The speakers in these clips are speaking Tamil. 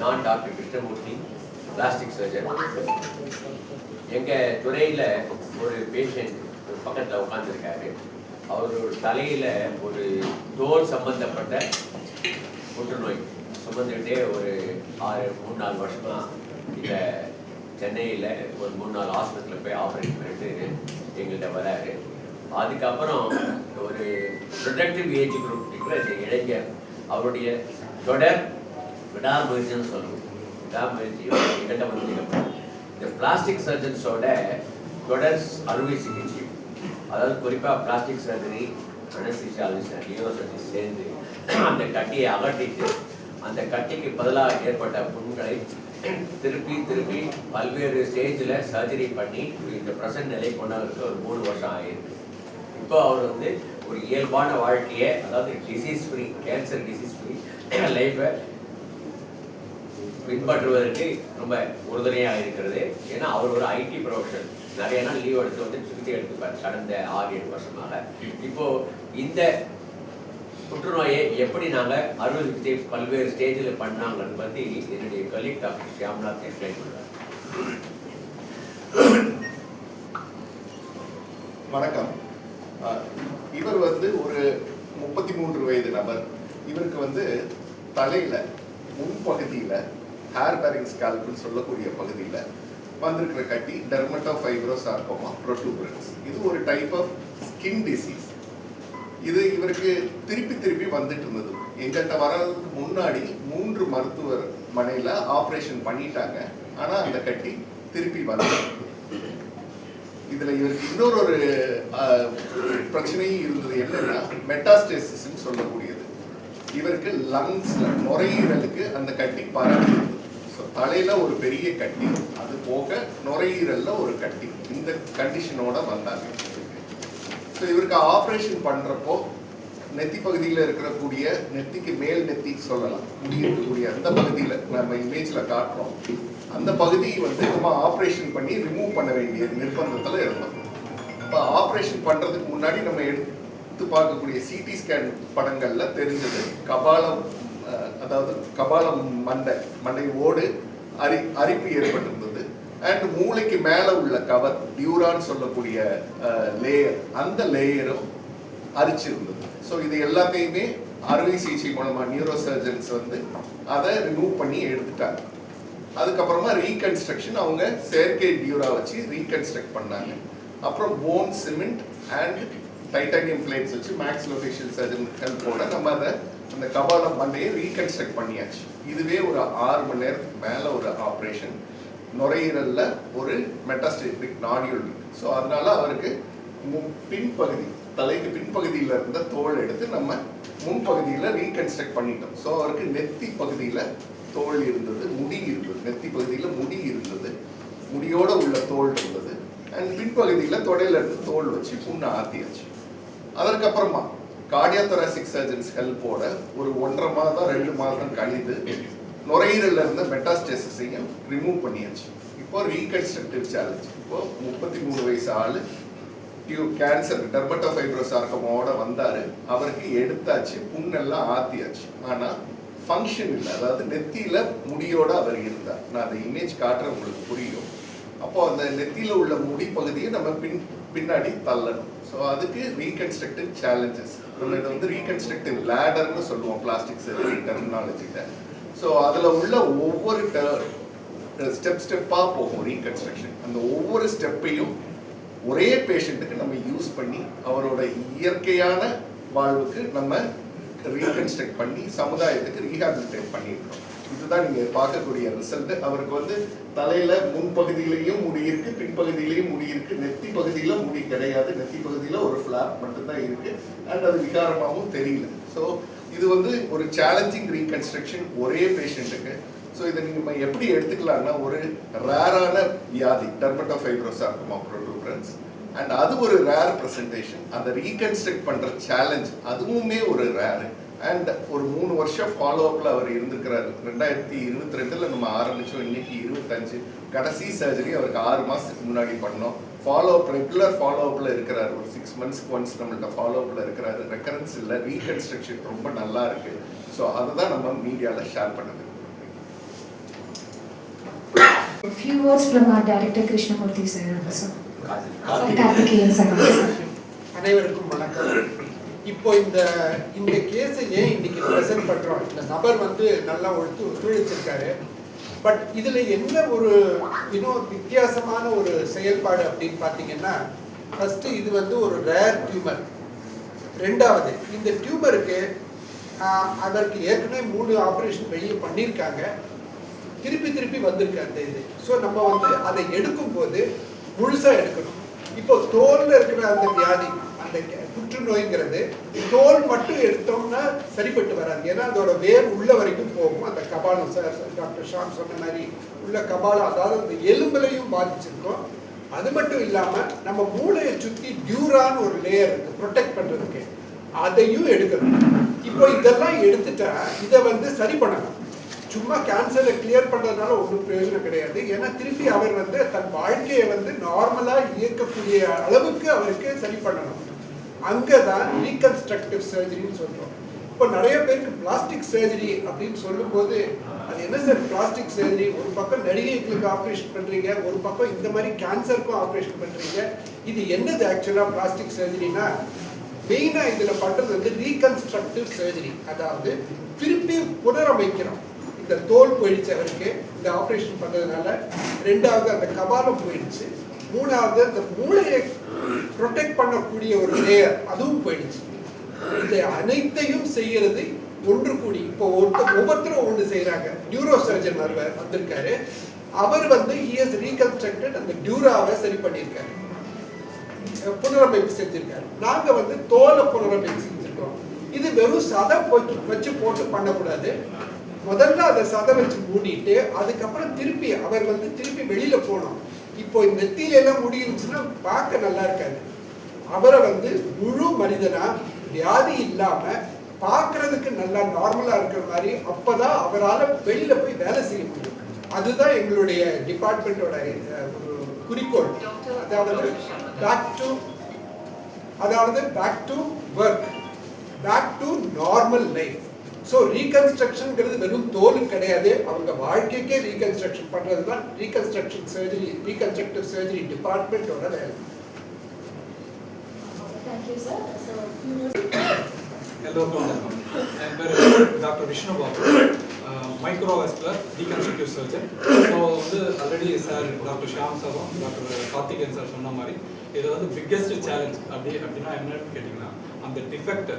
நான் டாக்டர் கிருஷ்ணமூர்த்தி பிளாஸ்டிக் சர்ஜன் எங்கள் துறையில் ஒரு பேஷண்ட் பக்கத்தில் உட்காந்துருக்காரு அவரோட தலையில் ஒரு தோல் சம்பந்தப்பட்ட புற்றுநோய். சுமந்துக்கிட்டே ஒரு ஆறு மூணு நாலு வருஷமாக இந்த சென்னையில் ஒரு மூணு நாலு ஆஸ்பத்திரியில் போய் ஆப்ரேஷன் பண்ணிட்டு எங்கள்கிட்ட வராரு. அதுக்கப்புறம் ஒரு ப்ரொடக்டிவ் ஏஜ் குரூப் இருக்கிற இளைஞர். அவருடைய தொடர் விடாமுயற்சின்னு சொல்லணும் விடாமுயற்சியோ எங்கிட்ட இந்த பிளாஸ்டிக் சர்ஜன்ஸோட தொடர் அறுவை சிகிச்சை. அதாவது குறிப்பாக பிளாஸ்டிக் சர்ஜரி அனஸ்திஷியாலஜிஸ்ட் நியூரோசர்ஜன் சேர்ந்து அந்த கட்டியை அகற்றிட்டு அந்த கட்டிக்கு பதிலாக ஏற்பட்ட புண்களை திருப்பி திருப்பி பல்வேறு ஸ்டேஜில் சர்ஜரி பண்ணி இந்த ப்ரெசன்ட் நிலை கொண்டவருக்கு ஒரு மூணு வருஷம் ஆகிருக்கு இப்போ அவர் வந்து ஒரு இயல்பான வாழ்க்கையை அதாவது disease free cancer disease free லைஃப்பை பின்பற்றுவதற்கு ரொம்ப உறுதுணையாக இருக்கிறது. ஏன்னா அவர் ஒரு ஐடி ப்ரொஃபஷன் நிறைய நாள் லீவ் எடுத்து வந்து சிகிச்சை எடுத்துப்பார் கடந்த ஆறு ஏழு வருஷமாக. இப்போ இந்த புற்றுநோயை எப்படி நாங்கள் அறுவை சிகிச்சை பல்வேறு ஸ்டேஜில் பண்ணாங்கன்னு பற்றி என்னுடைய கலீக் டாக்டர் ஷியாம்நாத் எக்ஸ்பிளைன் பண்ணுறார் வணக்கம். இவர் வந்து ஒரு முப்பத்தி மூன்று வயது நபர். இவருக்கு வந்து தலையில முன்பகுதியில் ஹேர் பேரிங் ஸ்கால்ப்னு சொல்லக்கூடிய பகுதியில் வந்திருக்கிற கட்டி டெர்மட்டோ ஃபைப்ரோசார்கோமா ப்ரொட்டூபரன்ஸ் இது ஒரு டைப் ஆஃப் ஸ்கின் டிசீஸ் இது இவருக்கு திருப்பி திருப்பி வந்துட்டு இருந்தது. எங்கள்கிட்ட வர்றதுக்கு முன்னாடி மூன்று மருத்துவர் மனையில் ஆப்ரேஷன் பண்ணிட்டாங்க. ஆனால் அந்த கட்டி திருப்பி வந்து இதில் இவருக்கு இன்னொரு ஒரு பிரச்சனையும் இருந்தது என்னன்னா மெட்டாஸ்டேசிஸ்ன்னு சொல்லக்கூடியது. இவருக்கு லங்ஸ்ல நுரையீரலுக்கு அந்த கட்டி பரவி தலையில ஒரு பெரிய கட்டி அது போக நுரையீரல்ல ஒரு கட்டி. இந்த கண்டிஷனோட வந்தாங்க. ஸோ இவருக்கு ஆப்ரேஷன் பண்றப்போ நெத்தி பகுதியில் இருக்கக்கூடிய நெத்திக்கு மேல் நெத்தி சொல்லலாம். முடி இருக்கக்கூடிய அந்த பகுதியில் நம்ம இமேஜ்ல காட்டுறோம். அந்த பகுதியை வந்து நம்ம ஆப்ரேஷன் பண்ணி ரிமூவ் பண்ண வேண்டிய நிர்பந்தத்தில் இருந்தோம். இப்போ ஆப்ரேஷன் பண்றதுக்கு முன்னாடி நம்ம எடுத்து பார்க்கக்கூடிய சிடி ஸ்கேன் படங்கள்ல தெரிஞ்சது. கபாலம் அதாவது கபாலம் மண்டை மண்டை ஓடு அரி அரிப்பு ஏற்பட்டிருந்தது. அண்ட் மூளைக்கு மேலே உள்ள கவர் டியூரான்னு சொல்லக்கூடிய லேயர் அந்த லேயரும் அரிச்சிருந்தது. ஸோ இது எல்லாத்தையுமே அறுவை சிகிச்சை மூலமாக நியூரோ சர்ஜன்ஸ் வந்து அதை ரிமூவ் பண்ணி எடுத்துட்டாங்க. அதுக்கப்புறமா ரீகன்ஸ்ட்ரக்ஷன் அவங்க செயற்கை டியூரா வச்சு ரீகன்ஸ்ட்ரக்ட் பண்ணாங்க. அப்புறம் bone cement and titanium plates வச்சு மேக்ஸ் லொகேஷன் சர்ஜன் ஹெல்ப்போட நம்ம அதை அந்த கபாலம் மண்டையை ரீகன்ஸ்ட்ரக்ட் பண்ணியாச்சு. இதுவே ஒரு ஆறு மணி நேரத்துக்கு மேலே ஒரு ஆப்ரேஷன் நுரையீரலில் ஒரு மெட்டாஸ்டேட்டிக் நாடியூல் இருக்கு ஸோ அதனால அவருக்கு மு- பின்பகுதி தலைக்கு பின்பகுதியில் இருந்த தோல் எடுத்து நம்ம முன்பகுதியில் ரீகன்ஸ்ட்ரக்ட் பண்ணிட்டோம். ஸோ அவருக்கு நெத்தி பகுதியில் தோல் இருந்தது முடி இருந்தது. நெத்தி பகுதியில் முடி இருந்தது. முடியோடு உள்ள தோல் இருந்தது. அண்ட் பின்பகுதியில் தொடையில இருந்து தோல் வச்சு புண்ணை ஆத்தியாச்சு. அதற்கப்புறமா கார்டியோதராசிக் சர்ஜன்ஸ் ஹெல்ப்போட ஒரு ஒன்றரை மாதம் ரெண்டு மாதம் கழிந்து நுரையீரலில் இருந்த மெட்டாஸ்டேசிஸையும் ரிமூவ் பண்ணியாச்சு. இப்போ ரீகன்ஸ்ட்ரக்டிவ் சேலஞ்ச் இப்போ முப்பத்தி மூணு வயசு ஆளு டியூ கேன்சர் டெர்மட்டோஃபைப்ரோசார்கமோட வந்தாரு. அவருக்கு எடுத்தாச்சு புண்ணெல்லாம் ஆத்தியாச்சு. ஆனா ஃபங்க்ஷன் இல்லை. அதாவது நெத்தியில முடியோட அவர் இருந்தார். நான் அந்த இமேஜ் காட்டுறேன் உங்களுக்கு புரியும். அப்போ அந்த நெத்தியில உள்ள முடி பகுதியை நம்ம பின் பின்னாடி தள்ளணும். ஸோ அதுக்கு ரீகன்ஸ்ட்ரக்டிவ் சேலஞ்சஸ் நம்ம இதை வந்து ரீகன்ஸ்ட்ரக்டிவ் லேடர்னு சொல்லுவோம் பிளாஸ்டிக் சர்ஜரி டெர்மினாலஜியில் ஸோ அதில் உள்ள ஒவ்வொரு ஸ்டெப் ஸ்டெப்பாக போகும் ரீகன்ஸ்ட்ரக்ஷன் அந்த ஒவ்வொரு ஸ்டெப்பையும் ஒரே பேஷண்ட்டுக்கு நம்ம யூஸ் பண்ணி அவரோட இயற்கையான வாழ்வுக்கு நம்ம ரீகன்ஸ்ட்ரக்ட் பண்ணி சமுதாயத்துக்கு ரீஹாபிலிட்டேட் பண்ணியிருக்கோம் இதுதான் நீங்க பார்க்கக்கூடிய ரிசல்ட் அவருக்கு வந்து தலையில முன்பகுதியிலையும் முடி இருக்கு பின்பகுதியிலையும் முடி இருக்கு. நெத்தி பகுதியில முடி கிடையாது. நெத்தி பகுதியில ஒரு ஃபிளாப் மட்டும்தான் இருக்கு. அண்ட் அது விகாரமாகவும் தெரியல. ஸோ இது வந்து ஒரு சேலஞ்சிங் ரீகன்ஸ்ட்ரக்ஷன் ஒரே பேஷண்ட்டுக்கு ஸோ இதை நீங்கள் எப்படி எடுத்துக்கலாம்னா ஒரு ரேரான வியாதி டெர்மட்டோஃபைப்ரோசார்கமா ப்ரோட்டூபரன்ஸ் அண்ட் அது ஒரு ரேர் ப்ரெசன்டேஷன் அந்த ரீகன்ஸ்ட்ரக்ட் பண்ணுற சேலஞ்ச் அதுவுமே ஒரு ரேரு அண்ட் ஒரு மூணு வருஷம் ஃபாலோ அப்பில் அவர் இருந்திருக்கிறாரு. ரெண்டாயிரத்தி இருபத்தி ரெண்டில் நம்ம ஆரம்பித்தோம் இன்னைக்கு இருபத்தஞ்சு. கடைசி சர்ஜரி அவருக்கு ஆறு மாதத்துக்கு முன்னாடி பண்ணோம். ஃபாலோ அப் ரெகுலர் ஃபாலோ அப்பில் இருக்கிறாரு. ஒரு சிக்ஸ் மந்த்ஸ்க்கு ஒன்ஸ் நம்மள்ட்ட ஃபாலோ அப்பில் இருக்கிறாரு. ரெக்கரன்ஸ் இல்லை. ரீகன்ஸ்ட்ரக்ஷன் ரொம்ப நல்லா இருக்கு. ஸோ அதை தான் நம்ம மீடியாவில் ஷேர் பண்ணது. Few words from our director Krishnamurthy sir. அனைவருக்கும் வணக்கம். இப்போ இந்த இந்த கேஸை ஏன் இன்னைக்கு ப்ரெசென்ட் பண்றோம்? இந்த நபர் வந்து நல்லா ஒழுத்து ஒத்துழைச்சிருக்காரு. பட் இதுல என்ன ஒரு இன்னும் வித்தியாசமான ஒரு செயல்பாடு அப்படின்னு பார்த்தீங்கன்னா ஃபர்ஸ்ட் இது வந்து ஒரு ரேர் டியூமர் ரெண்டாவது இந்த டியூமருக்கு அதற்கு ஏற்கனவே மூணு ஆப்ரேஷன் வெளியே பண்ணியிருக்காங்க. திருப்பி திருப்பி வந்திருக்கு அந்த இது. ஸோ நம்ம வந்து அதை எடுக்கும்போது முழுசா எடுக்கணும். இப்போ தோல்ல இருக்கிற அந்த வியாதி அந்த புற்றுநோய்ங்கிறது தோல் மட்டும் எடுத்தோம்னா சரிப்பட்டு வராது. ஏன்னா அதோட வேர் உள்ள வரைக்கும் போகும். அந்த கபாலம் சார் டாக்டர் ஷாம் சொன்ன மாதிரி உள்ள கபாலம் அதாவது அந்த எலும்புலையும் பாதிச்சிருக்கோம். அது மட்டும் இல்லாமல் நம்ம மூளையை சுற்றி டியூரான்னு ஒரு லேயர் இருக்கு ப்ரொடெக்ட் பண்ணுறதுக்கு அதையும் எடுக்கணும். இப்போ இதெல்லாம் எடுத்துட்டா இதை வந்து சரி பண்ணணும். சும்மா கேன்சரை கிளியர் பண்ணுறதுனால ஒன்றும் பிரயோஜனம் கிடையாது. ஏன்னா திருப்பி அவர் வந்து தன் வாழ்க்கையை வந்து நார்மலாக இயக்கக்கூடிய அளவுக்கு அவருக்கு சரி பண்ணணும். அங்கே தான் ரீகன்ஸ்ட்ரக்டிவ் சர்ஜரின்னு சொல்கிறோம் இப்போ நிறைய பேருக்கு பிளாஸ்டிக் சர்ஜரி அப்படின்னு சொல்லும்போது அது என்ன சார் பிளாஸ்டிக் சர்ஜரி ஒரு பக்கம் நடிகைகளுக்கு ஆப்ரேஷன் பண்ணுறீங்க ஒரு பக்கம் இந்த மாதிரி கேன்சருக்கும் ஆப்ரேஷன் பண்ணுறீங்க இது என்னது ஆக்சுவலாக பிளாஸ்டிக் சர்ஜரினா மெயினாக இதில் பண்ணுறது வந்து ரீகன்ஸ்ட்ரக்டிவ் சர்ஜரி அதாவது திருப்பி புனரமைக்கிறோம் இந்த தோல் போயிடுச்சு அவருக்கு இந்த ஆப்ரேஷன் பண்ணுறதுனால ரெண்டாவது அந்த கபாலம் போயிடுச்சு. மூணாவது அந்த மூளையை ப்ரொடெக்ட் பண்ணக்கூடிய ஒரு லேயர் அதுவும் போயிடுச்சு. இதை அனைத்தையும் செய்யறது ஒன்று கூடி இப்போ ஒருத்தர் ஒவ்வொருத்தரும் ஒன்று செய்கிறாங்க நியூரோ சர்ஜன் வருவார் வந்திருக்காரு. அவர் வந்து இஎஸ் ரீகன்ஸ்ட்ரக்டட் அந்த டியூராவை சரி பண்ணியிருக்காரு. புனரமைப்பு செஞ்சிருக்காரு. நாங்க வந்து தோலை புனரமைப்பு செஞ்சிருக்கோம். இது வெறும் சதை வச்சு வச்சு போட்டு பண்ணக்கூடாது. முதல்ல அதை சதை வச்சு மூடிட்டு அதுக்கப்புறம் திருப்பி அவர் வந்து திருப்பி வெளியில போனோம் இப்போ இந்த நெத்தியில எல்லாம் முடியிருந்துச்சுன்னா பார்க்க நல்லா இருக்காது. அவரை வந்து முழு மனிதனா வியாதி இல்லாம பார்க்கறதுக்கு நல்லா நார்மலா இருக்கிற மாதிரி அப்பதான் அவரால் வெளியில போய் வேலை செய்ய முடியும். அதுதான் எங்களுடைய டிபார்ட்மெண்டோட ஒரு குறிக்கோள். அதாவது பேக் டு அதாவது back to work back to normal life so ரீகன்ஸ்ட்ரக்ஷன்ங்கிறது வெறும் தோலு கிடையாது. அவங்க வாழ்க்கைக்கே ரீகன்ஸ்ட்ரக்ஷன் பண்றது தான் ரீகன்ஸ்ட்ரக்ஷன் சர்ஜரி ரீகன்ஸ்ட்ரக்டிவ் சர்ஜரி டிபார்ட்மெண்ட்டோட வேலை. எல்லோருக்கும் வணக்கம். என் பேர் doctor Vishnu Babu microvascular reconstructive surgeon so வந்து ஆல்ரெடி சார் டாக்டர் ஷியாம் சாரும் டாக்டர் கார்த்திகேயன் சார் சொன்ன மாதிரி இது வந்து பிக்கெஸ்ட் சேலஞ்ச் அப்படி அப்படின்னா என்னன்னு கேட்டிங்கன்னா அந்த டிஃபெக்ட்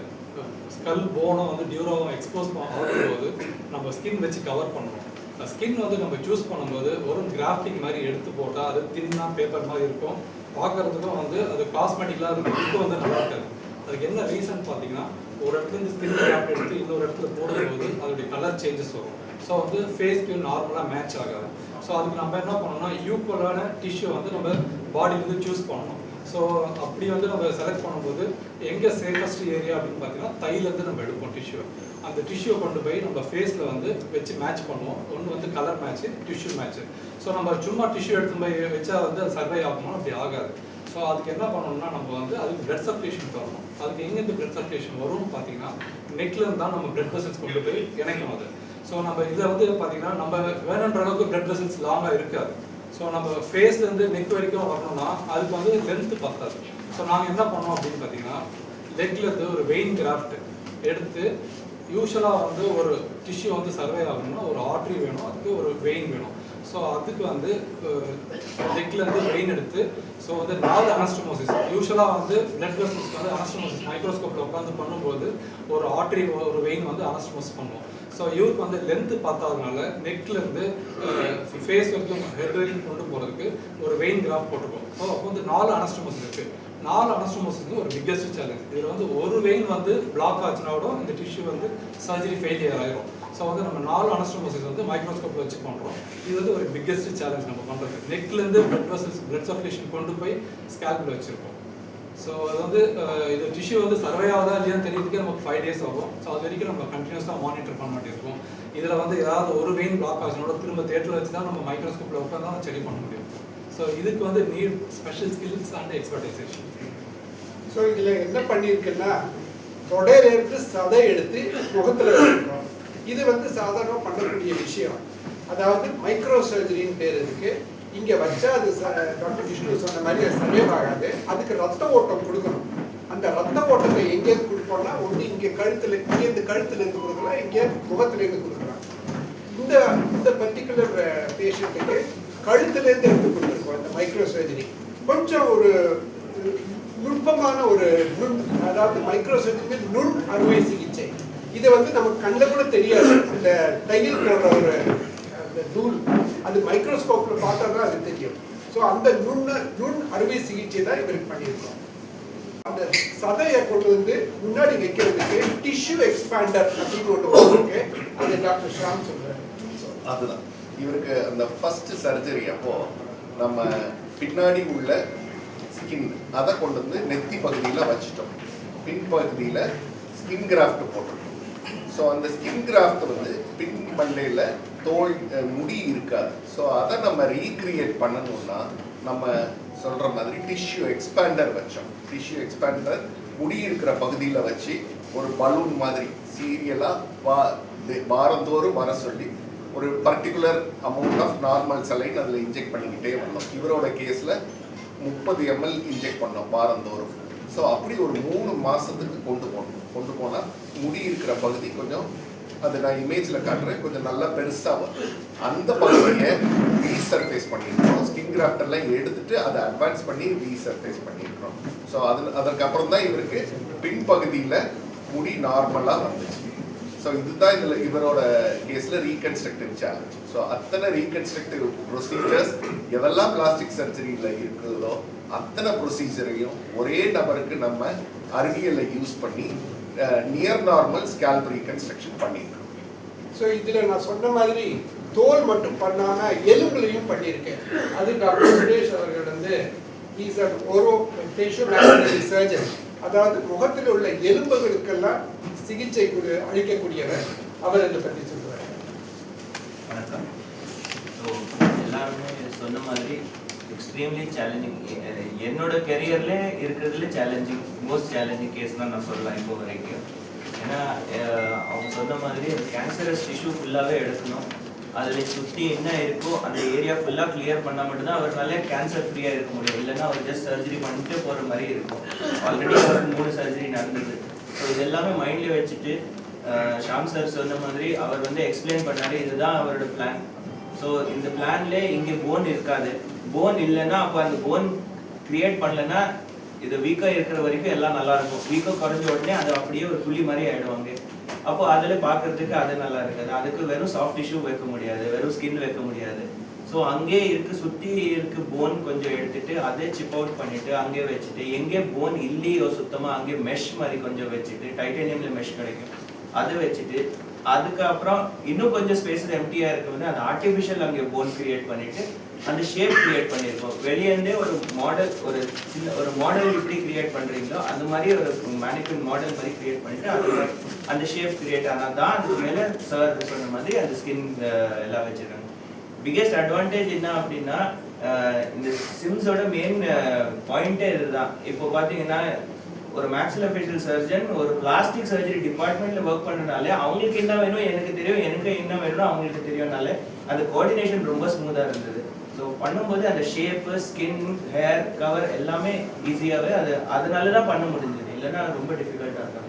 ஸ்கல் போனை வந்து டியூரோவும் எக்ஸ்போஸ் ஆகும்போது நம்ம ஸ்கின் வச்சு கவர் பண்ணணும். ஸ்கின் வந்து நம்ம சூஸ் பண்ணும்போது ஒரு கிராஃப்டிங் மாதிரி எடுத்து போட்டால் அது தின்னா பேப்பர் மாதிரி இருக்கும். பார்க்குறதுக்கும் வந்து அது காஸ்மெட்டிக்கலாக இருக்கும் இப்போ வந்து நல்லா இருக்காது. அதுக்கு என்ன ரீசன் பார்த்தீங்கன்னா ஒரு இடத்துல இருந்து ஸ்கின் கிராஃப்ட் எடுத்து இன்னொரு இடத்துல போடும்போது அதோடைய கலர் சேஞ்சஸ் வரும். ஸோ வந்து ஃபேஸ்க்கு நார்மலாக மேட்ச் ஆகாது. ஸோ அதுக்கு நம்ம என்ன பண்ணணும்னா ஈக்குவலான டிஷ்யூ வந்து நம்ம பாடியிலேருந்து சூஸ் பண்ணணும். ஸோ அப்படி வந்து நம்ம செலக்ட் பண்ணும்போது எங்கே சேஃபஸ்ட் ஏரியா அப்படின்னு பார்த்தீங்கன்னா தையிலேருந்து நம்ம எடுப்போம் டிஷ்யூ அந்த டிஷ்யூ கொண்டு போய் நம்ம ஃபேஸில் வந்து வச்சு மேட்ச் பண்ணுவோம். ஒன்று வந்து colour match tissue match so நம்ம சும்மா டிஷ்யூ எடுத்து போய் வச்சா வந்து சர்வை ஆகணும் அப்படி ஆகாது. ஸோ அதுக்கு என்ன பண்ணணும்னா நம்ம வந்து அதுக்கு பிளட் சர்க்குலேஷன் தரணும் அதுக்கு எங்கேருந்து பிளட் சர்க்குலேஷன் வரும்னு பார்த்தீங்கன்னா நெக்லேருந்து தான் நம்ம பிளட் வெசல்ஸ் கொண்டு போய் இணைக்கும் அது. ஸோ நம்ம இதை வந்து பார்த்தீங்கன்னா நம்ம வேணுன்ற அளவுக்கு பிளட் வெசல்ஸ் லாங்காக இருக்காது. ஸோ நம்ம ஃபேஸ்லேருந்து நெக் வரைக்கும் வரணும்னா அதுக்கு வந்து லென்த்து பத்தாது. ஸோ நாங்கள் என்ன பண்ணோம் அப்படின்னு பார்த்தீங்கன்னா லெக்கில் இருந்து ஒரு வெயின் கிராஃப்ட் எடுத்து யூஸ்வலாக வந்து ஒரு டிஷ்யூ வந்து சர்வே ஆகணும்னா ஒரு ஆர்ட்ரி வேணும் அதுக்கு ஒரு வெயின் வேணும். ஸோ அதுக்கு வந்து லெக்கில் இருந்து வெயின் எடுத்து ஸோ வந்து நாலு அனஸ்டமோசிஸ் யூஸ்வலாக வந்து பிளட் வெசல்ஸ்க்கு வந்து அனஸ்டமோசிஸ் மைக்ரோஸ்கோப்பில் உட்காந்து பண்ணும்போது ஒரு ஆர்ட்ரி ஒரு வெயின் வந்து அனஸ்டமோசிஸ் பண்ணுவோம் ஸோ இவருக்கு வந்து லென்த்து பார்த்தாதனால நெக்லேருந்து ஃபேஸ் வரைக்கும் ஹெட் வரைக்கும் கொண்டு போகிறதுக்கு ஒரு வெயின் கிராஃப் போட்டிருக்கோம். ஸோ அப்போ வந்து நாலு அனஸ்டமோசிஸ் இருக்குது நாலு அனஸ்டமோசிஸ் ஒரு பிக்கஸ்ட் சேலஞ்ச் இதில் வந்து ஒரு வெயின் வந்து பிளாக் ஆச்சுனா கூட இந்த டிஷ்யூ வந்து சர்ஜரி ஃபெயிலியர் ஆயிரும். ஸோ வந்து நம்ம நாலு அனஸ்டமோசிஸ் வந்து மைக்ரோஸ்கோப்பில் வச்சு பண்ணுறோம் இது வந்து ஒரு பிக்கஸ்ட் சேலஞ்ச் நம்ம பண்ணுறது நெக்லேருந்து பிளட் வெசல்ஸ் பிளட் சர்க்குலேஷன் கொண்டு போய் ஸ்கேல்பில் வச்சுருக்கோம். ஸோ அது வந்து இது டிஷ்யூ வந்து சர்வே ஆகுதா இல்லையான்னு தெரியறதுக்கே நமக்கு ஃபைவ் டேஸ் ஆகும். ஸோ அது வரைக்கும் நம்ம கண்டினியூஸாக மானிட்டர் பண்ண மாட்டேருக்கோம் இதில் வந்து ஏதாவது ஒரு வெயின் பிளாக் ஆச்சுனோட திரும்ப தேட்டரில் வச்சு தான் நம்ம மைக்ரோஸ்கோப்பில் உட்காந்து தான் செடி பண்ண முடியும். ஸோ இதுக்கு வந்து need special skills and expertisation so இதில் என்ன பண்ணியிருக்குன்னா தொடையில இருந்து சதை எடுத்து முகத்தில் வச்சிருக்கோம். இது வந்து சாதாரணமாக பண்ணக்கூடிய விஷயம். அதாவது மைக்ரோ சர்ஜரின்னு பேர் இருக்கு. இங்கே வச்சா அது டாக்டர் விஷ்ணு சொன்ன மாதிரி அது சர்வைவ் ஆகாது. அதுக்கு ரத்த ஓட்டம் கொடுக்கணும். அந்த ரத்த ஓட்டத்தை எங்கேருந்து கொடுப்போம்னா ஒன்று இங்கே கழுத்தில் இங்கேருந்து கழுத்துல இருந்து கொடுக்கலாம் இங்கே முகத்துலேருந்து கொடுக்கலாம். இந்த இந்த பர்டிகுலர் பேஷண்ட்டுக்கு uh, கழுத்துலேருந்து எடுத்து கொடுக்கணும். கொடுத்துருக்கோம் இந்த மைக்ரோ சர்ஜரி கொஞ்சம் ஒரு நுட்பமான ஒரு நுண் அதாவது மைக்ரோ சர்ஜரி நுண் அறுவை சிகிச்சை. இதை வந்து நமக்கு கண்ட கூட தெரியாது. அந்த தையல் போடுற ஒரு அந்த நூல் அது மைக்ரோஸ்கோப்ல பார்த்தா தான் அது தெரியும். ஸோ அந்த நுண்ண நுண் அறுவை சிகிச்சை தான் இவருக்கு பண்ணியிருக்கோம். அந்த சதையை கொண்டு வந்து முன்னாடி வைக்கிறதுக்கு டிஷ்யூ எக்ஸ்பேண்டர் அப்படின்னு ஒன்று இருக்கு அது டாக்டர் ஷாம் சொல்றாரு. அதுதான். இவருக்கு அந்த ஃபர்ஸ்ட் சர்ஜரி அப்போ நம்ம பின்னாடி உள்ள ஸ்கின் அதை கொண்டு வந்து நெத்தி பகுதியில் வச்சிட்டோம். பின் பகுதியில் ஸ்கின் கிராஃப்ட் போட்டிருக்கோம். ஸோ அந்த ஸ்கின் கிராஃப்ட் வந்து பின் மண்டையில் தோல் முடி இருக்காது. ஸோ அதை நம்ம ரீக்ரியேட் பண்ணணும்னா நம்ம சொல்கிற மாதிரி டிஷ்யூ எக்ஸ்பேண்டர் வச்சோம். டிஷ்யூ எக்ஸ்பேண்டர் முடி இருக்கிற பகுதியில் வச்சு ஒரு பலூன் மாதிரி சீரியலாக வா வாரந்தோறும் வர சொல்லி ஒரு particular amount of normal saline அதில் இன்ஜெக்ட் பண்ணிக்கிட்டே வந்தோம் இவரோட கேஸில் முப்பது எம்எல் இன்ஜெக்ட் பண்ணோம் வாரந்தோறும். ஸோ அப்படி ஒரு மூணு மாதத்துக்கு கொண்டு போனோம் கொண்டு போனால் முடி இருக்கிற பகுதி கொஞ்சம் அது நான் இமேஜில் காட்டுறேன். கொஞ்சம் நல்லா பெருசாக வரும். அந்த பகுதியை ரீசர்ஃபேஸ் பண்ணியிருக்கோம் ஸ்கின் கிராஃப்டெல்லாம் எடுத்துட்டு அதை அட்வான்ஸ் பண்ணி ரீசர்ஃபேஸ் பண்ணியிருக்கிறோம். ஸோ அது அதற்கப்புறம் தான் இவருக்கு பின்பகுதியில் முடி நார்மலாக வந்துச்சு. ஸோ இதுதான் இதில் இவரோட கேஸில் ரீகன்ஸ்ட்ரக்டிவ் சேலஞ்ச் ஸோ அத்தனை ரீகன்ஸ்ட்ரக்டிவ் ப்ரொசீஜர்ஸ் எதெல்லாம் பிளாஸ்டிக் சர்ஜரியில் இருக்குதோ அத்தனை ப்ரொசீஜரையும் ஒரே நபருக்கு நம்ம அறிவியலை யூஸ் பண்ணி நியர் நார்மல் ஸ்கேல்ப் ரீகன்ஸ்ட்ரக்ஷன் பண்ணியிருக்கோம். ஸோ இதில் நான் சொன்ன மாதிரி தோல் மட்டும் பண்ணாமல் எலும்புலையும் பண்ணியிருக்கேன். அது டாக்டர் சுரேஷ் அவர்கள் வந்து இஸ் அன் ஓரோ சர்ஜன் அதாவது முகத்தில் உள்ள எலும்புகளுக்கெல்லாம் சிகிச்சை அளிக்கக்கூடியவர் அவர் என்று பற்றி சொல்றாரு வணக்கம். ஸோ எல்லாருமே சொன்ன மாதிரி எக்ஸ்ட்ரீம்லி சேலஞ்சிங் என்னோட கெரியர்ல இருக்கிறதுல சேலஞ்சிங் மோஸ்ட் சேலஞ்சிங் கேஸ் தான் நான் சொல்லலாம் இப்போ வரைக்கும் ஏன்னா அவங்க சொன்ன மாதிரி கேன்சரஸ் இஷ்யூ ஃபுல்லாகவே எடுக்கணும். அதில் சுற்றி என்ன இருக்கோ அந்த ஏரியா ஃபுல்லாக கிளியர் பண்ணால் மட்டும்தான் அவரால் கேன்சர் ஃப்ரீயாக இருக்க முடியும். இல்லைன்னா அவர் ஜஸ்ட் சர்ஜரி பண்ணிட்டு போகிற மாதிரி இருக்கும். ஆல்ரெடி அவர் மூணு சர்ஜரி நடந்தது. ஸோ இது எல்லாமே மைண்ட்ல வச்சுட்டு ஷாம் சார் சொன்ன மாதிரி அவர் வந்து எக்ஸ்பிளைன் பண்ணாரு இதுதான் அவரோட பிளான் ஸோ இந்த பிளான்ல இங்கே போன் இருக்காது. போன் இல்லைன்னா அப்போ அந்த போன் கிரியேட் பண்ணலன்னா இது வீக்காக இருக்கிற வரைக்கும் எல்லாம் நல்லா இருக்கும். வீக்கம் குறைஞ்ச உடனே அது அப்படியே ஒரு புள்ளி மாதிரி ஆயிடுவாங்க அப்போ அதில் பார்க்கறதுக்கு அது நல்லா இருக்காது. அதுக்கு வெறும் சாஃப்ட் டிஷ்யூ வைக்க முடியாது வெறும் ஸ்கின் வைக்க முடியாது. ஸோ அங்கே இருக்கு சுற்றி இருக்கு போன் கொஞ்சம் எடுத்துட்டு அதே சிப் அவுட் பண்ணிட்டு அங்கே வச்சுட்டு எங்கே போன் இல்லையோ சுத்தமாக அங்கே மெஷ் மாதிரி கொஞ்சம் வச்சுட்டு டைட்டானியம்ல மெஷ் கிடைக்கும். அதை வச்சுட்டு அதுக்கப்புறம் இன்னும் கொஞ்சம் ஸ்பேஸ் எம்டியா இருக்க வந்து அந்த ஆர்டிஃபிஷியல் அங்கே போன் கிரியேட் பண்ணிட்டு அந்த ஷேப் கிரியேட் பண்ணியிருக்கோம். வெளியேண்டே ஒரு மாடல் ஒரு சின்ன ஒரு மாடல் எப்படி கிரியேட் பண்ணுறீங்களோ அந்த மாதிரி ஒரு மேனிக்வின் மாடல் மாதிரி கிரியேட் பண்ணிட்டு அது அந்த ஷேப் கிரியேட் ஆனால் தான் அதுக்கு மேலே சார் சொன்ன மாதிரி அந்த ஸ்கின் எல்லாம் வச்சிருக்காங்க. பிகெஸ்ட் அட்வான்டேஜ் என்ன அப்படின்னா இந்த சிம்ஸோட மெயின் பாயிண்டே இதுதான். இப்போ பார்த்தீங்கன்னா ஒரு மேக்ஸிலோஃபேஷியல் சர்ஜன் ஒரு பிளாஸ்டிக் சர்ஜரி டிபார்ட்மெண்ட்ல ஒர்க் பண்ணனாலே அவங்களுக்கு என்ன வேணும் எனக்கு தெரியும் எனக்கு என்ன வேணும் அவங்களுக்கு தெரியும்னாலே அந்த கோஆர்டினேஷன் ரொம்ப ஸ்மூத்தாக இருந்தது. பண்ணும்போது அந்த ஷேப்பு ஸ்கின் ஹேர் கவர் எல்லாமே ஈஸியாகவே அது அதனால தான் பண்ண முடிஞ்சது. இல்லைன்னா ரொம்ப டிஃபிகல்ட்டாக இருக்கும்.